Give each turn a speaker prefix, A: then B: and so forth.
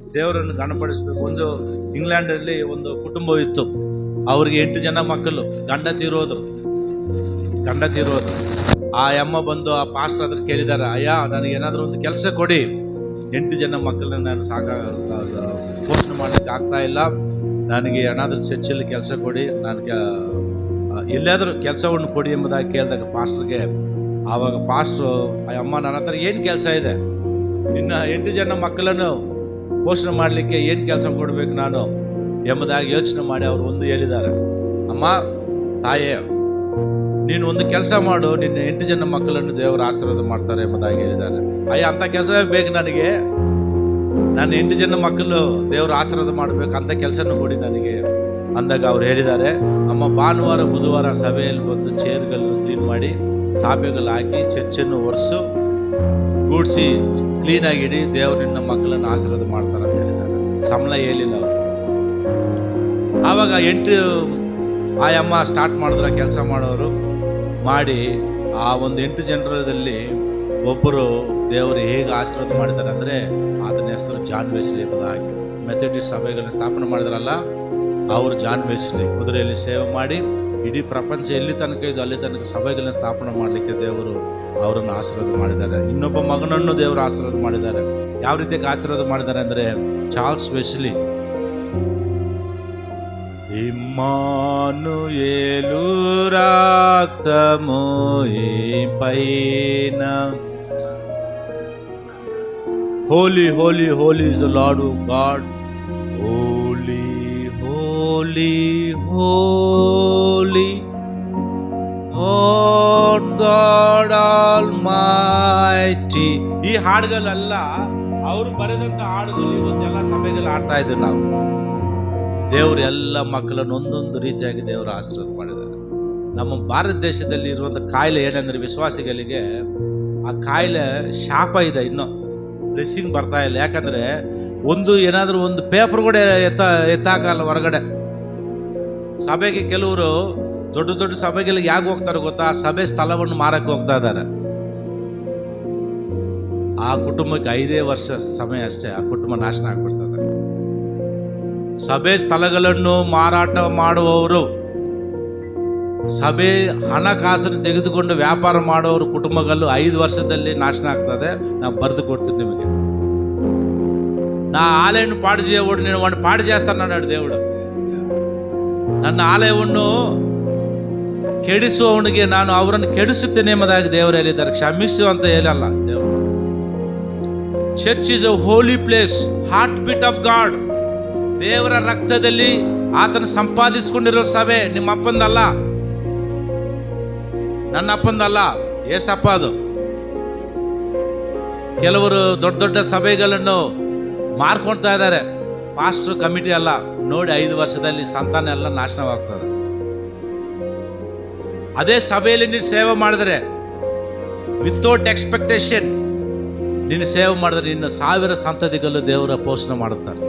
A: ದೇವರನ್ನು ಗಣಪಡಿಸ್ಬೇಕು. ಒಂದು ಇಂಗ್ಲೆಂಡಲ್ಲಿ ಒಂದು ಕುಟುಂಬವಿತ್ತು ಅವ್ರಿಗೆ ಎಂಟು ಜನ ಮಕ್ಕಳು. ಗಂಡ ತೀರೋದು ಗಂಡ ತೀರೋದು ಆ ಅಮ್ಮ ಬಂದು ಆ ಪಾಸ್ಟರ್ ಹತ್ರ ಕೇಳಿದ್ದಾರೆ ಅಯ್ಯ, ನನಗೆ ಏನಾದರೂ ಒಂದು ಕೆಲಸ ಕೊಡಿ. ಎಂಟು ಜನ ಮಕ್ಕಳನ್ನ ನಾನು ಸಾಕ ಪೋಷಣೆ ಮಾಡಲಿಕ್ಕೆ ಆಗ್ತಾ ಇಲ್ಲ. ನನಗೆ ಏನಾದರೂ ಚರ್ಚಲ್ಲಿ ಕೆಲಸ ಕೊಡಿ. ನಾನು ಎಲ್ಲಾದರೂ ಕೆಲಸವನ್ನು ಕೊಡಿ ಎಂಬುದಾಗಿ ಕೇಳಿದಾಗ ಪಾಸ್ಟರ್ಗೆ ಆವಾಗ ಪಾಸ್ಟ್ರು ಆ ಅಮ್ಮ ನನ್ನ ಹತ್ರ ಏನು ಕೆಲಸ ಇದೆ? ಇನ್ನು ಎಂಟು ಜನ ಮಕ್ಕಳನ್ನು ಪೋಷಣೆ ಮಾಡಲಿಕ್ಕೆ ಏನು ಕೆಲಸ ಕೊಡಬೇಕು ನಾನು ಎಂಬುದಾಗಿ ಯೋಚನೆ ಮಾಡಿ ಅವರು ಒಂದು ಹೇಳಿದ್ದಾರೆ. ಅಮ್ಮ, ತಾಯೇ, ನೀನು ಒಂದು ಕೆಲಸ ಮಾಡು, ನಿನ್ನ ಎಂಟು ಜನ ಮಕ್ಕಳನ್ನು ದೇವರು ಆಶೀರ್ವಾದ ಮಾಡ್ತಾರೆ ಎಂಬುದಾಗಿ ಹೇಳಿದ್ದಾರೆ. ಅಯ್ಯ, ಅಂಥ ಕೆಲಸವೇ ಬೇಕು ನನಗೆ. ನನ್ನ ಎಂಟು ಜನ ಮಕ್ಕಳು ದೇವರು ಆಶೀರ್ವಾದ ಮಾಡಬೇಕು ಅಂತ ಕೆಲಸನೂ ಕೊಡಿ ನನಗೆ ಅಂದಾಗ ಅವ್ರು ಹೇಳಿದ್ದಾರೆ. ಅಮ್ಮ, ಭಾನುವಾರ, ಬುಧವಾರ ಸಭೆಯಲ್ಲಿ ಬಂದು ಚೇರ್ಗಳನ್ನು ಕ್ಲೀನ್ ಮಾಡಿ ಸಾಬೆಗಳು ಹಾಕಿ ಚರ್ಚನ್ನು ಒರೆಸು. ಗೂಡಿಸಿ ಕ್ಲೀನಾಗಿಡಿ ದೇವ್ರು ನಿನ್ನ ಮಕ್ಕಳನ್ನು ಆಶೀರ್ವಾದ ಮಾಡ್ತಾರೆ ಅಂತ ಹೇಳಿದ್ದಾರೆ. ಸಂಬಳ ಹೇಳಿಲ್ಲ ಅವರು. ಆವಾಗ ಎಂಟು ಆಯಮ್ಮ ಸ್ಟಾರ್ಟ್ ಮಾಡಿದ್ರ ಕೆಲಸ ಮಾಡೋರು ಮಾಡಿ, ಆ ಒಂದು ಎಂಟು ಜನರದಲ್ಲಿ ಒಬ್ಬರು ದೇವರು ಹೇಗೆ ಆಶೀರ್ವಾದ ಮಾಡಿದ್ದಾರೆ ಅಂದರೆ ಆತನ ಹೆಸರು ಜಾನ್ ವೆಸ್ಲಿ ಹಾಗೆ ಮೆಥಡಿಸ್ಟ್ ಸಭೆಗಳನ್ನ ಸ್ಥಾಪನೆ ಮಾಡಿದ್ರಲ್ಲ, ಅವರು ಜಾನ್ ವೆಸ್ಲಿ ಕುದುರೆಯಲ್ಲಿ ಸೇವೆ ಮಾಡಿ ಇಡೀ ಪ್ರಪಂಚ ಎಲ್ಲಿ ತನಕ ಇದು ಅಲ್ಲಿ ತನಕ ಸಭೆಗಳನ್ನ ಸ್ಥಾಪನೆ ಮಾಡಲಿಕ್ಕೆ ದೇವರು ಅವರನ್ನು ಆಶೀರ್ವಾದ ಮಾಡಿದ್ದಾರೆ ಇನ್ನೊಬ್ಬ ಮಗನನ್ನು ದೇವರು ಆಶೀರ್ವಾದ ಮಾಡಿದ್ದಾರೆ ಯಾವ ರೀತಿಯಾಗಿ ಆಶೀರ್ವಾದ ಮಾಡಿದ್ದಾರೆ ಅಂದರೆ ಚಾರ್ಲ್ಸ್ ವೆಸ್ಲಿ ఇమ్మానుయేలు రక్తము పైన holy holy holy is the lord god holy holy, holy, Lord God Almighty. ಈ ಹಾಡುಗಳೆಲ್ಲ ಅವರು ಬರೆದಂತ ಹಾಡುಗಳು ಇವತ್ತೆಲ್ಲ ಸಭೆಗಳು ಆಡ್ತಾ ಇದ್ರು ನಾವು. ದೇವರು ಎಲ್ಲ ಮಕ್ಕಳನ್ನು ಒಂದೊಂದು ರೀತಿಯಾಗಿ ದೇವರು ಆಶೀರ್ವಾದ ಮಾಡಿದ್ದಾರೆ. ನಮ್ಮ ಭಾರತ ದೇಶದಲ್ಲಿ ಇರುವಂಥ ಕಾಯಿಲೆ ಏನಂದ್ರೆ ವಿಶ್ವಾಸಿಗಳಿಗೆ ಆ ಕಾಯಿಲೆ ಶಾಪ ಇದೆ ಇನ್ನೂ. ಬ್ಲೆಸ್ಸಿಂಗ್ ಬರ್ತಾ ಇಲ್ಲ. ಯಾಕಂದರೆ ಒಂದು ಏನಾದರೂ ಒಂದು ಪೇಪರ್ ಕೂಡ ಎತ್ತ ಎತ್ತಾಕಲ್ಲ ಹೊರಗಡೆ. ಸಭೆಗೆ ಕೆಲವರು ದೊಡ್ಡ ದೊಡ್ಡ ಸಭೆಗಳಿಗೆ ಯಾಕೆ ಹೋಗ್ತಾರೆ ಗೊತ್ತಾ ಆ ಸಭೆ ಸ್ಥಳವನ್ನು ಮಾರಕ್ಕೆ ಹೋಗ್ತಾ ಇದ್ದಾರೆ ಆ ಕುಟುಂಬಕ್ಕೆ ಐದೇ ವರ್ಷ ಸಮಯ ಅಷ್ಟೇ ಆ ಕುಟುಂಬ ನಾಶನ ಆಗ್ಬಿಡ್ತದೆ ಸಭೆ ಸ್ಥಳಗಳನ್ನು ಮಾರಾಟ ಮಾಡುವವರು ಸಭೆ ಹಣಕಾಸನ್ನು ತೆಗೆದುಕೊಂಡು ವ್ಯಾಪಾರ ಮಾಡುವವರು ಕುಟುಂಬಗಳು ಐದು ವರ್ಷದಲ್ಲಿ ನಾಶನ ಆಗ್ತದೆ ನಾವು ಬರೆದು ಕೊಡ್ತೀನಿ ನಿಮಗೆ నా ఆలయాన్ని పాడు చేయకూడదు నేను వాడిని పాడు చేస్తానన్నాడు దేవుడు ನನ್ನ ಆಲಯವನ್ನು ಕೆಡಿಸುವವನಿಗೆ ನಾನು ಅವರನ್ನು ಕೆಡಿಸುತ್ತೇನೆ ಎಂಬುದಾಗಿ ದೇವರು ಹೇಳಿದ್ದಾರೆ. ಕ್ಷಮಿಸು ಅಂತ ಹೇಳಲ್ಲ. ದೇವರು. Church is a holy place heart beat of God ದೇವರ ರಕ್ತದಲ್ಲಿ ಆತನ ಸಂಪಾದಿಸಿಕೊಂಡಿರೋ ಸಭೆ ನಿಮ್ಮ ಅಪ್ಪಂದಲ್ಲ. ನನ್ನ ಅಪ್ಪಂದಲ್ಲ, ಏಸಪ್ಪ ಅದು. ಕೆಲವರು ದೊಡ್ಡ ದೊಡ್ಡ ಸಭೆಗಳನ್ನು ಮಾರ್ಕೊಳ್ತಾ ಇದ್ದಾರೆ. ಪಾಸ್ಟರ್ ಕಮಿಟಿ ಅಲ್ಲ ನೋಡಿ ಐದು ವರ್ಷದಲ್ಲಿ ಸಂತಾನ ಎಲ್ಲ ನಾಶನವಾಗ್ತದೆ. ಅದೇ ಸಭೆಯಲ್ಲಿ ನೀನು ಸೇವೆ ಮಾಡಿದ್ರೆ ವಿತೌಟ್ ಎಕ್ಸ್ಪೆಕ್ಟೇಷನ್ ನೀನು ಸೇವೆ ಮಾಡಿದ್ರೆ ನಿನ್ನ ಸಾವಿರ ಸಂತತಿಗಳು ದೇವರ ಪೋಷಣೆ ಮಾಡುತ್ತಾರೆ.